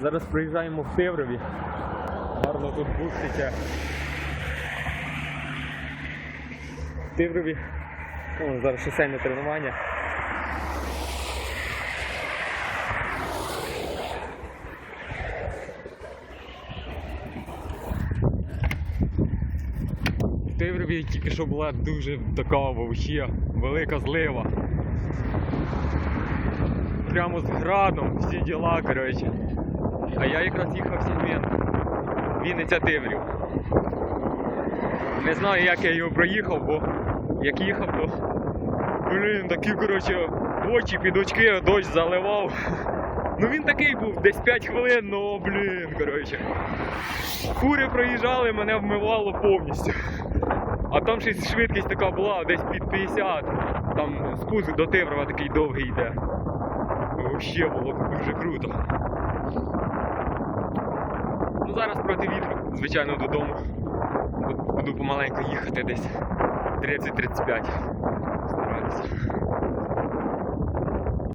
Зараз приїжджаємо в Тиврові. Гарно тут буститься. В Тиврові. О, зараз шосейне тренування. В Тиврові тільки що була дуже така вовчія, велика злива. Прямо з градом, всі діла, коротше. А я якраз їхав Сільмін. Вінниця Тиврів. Не знаю, як я його проїхав, бо як їхав, то. Блін, такі, коротше, очі під очки, дощ заливав. Ну він такий був, десь 5 хвилин, ну блін, коротше. Кури проїжджали, мене вмивало повністю. А там й швидкість така була, десь під 50. Там спуск до Тиврова такий довгий йде. Вообще було дуже круто. Ну зараз проти вітру, звичайно, додому. Буду помаленьку їхати десь 30-35. Стараюся.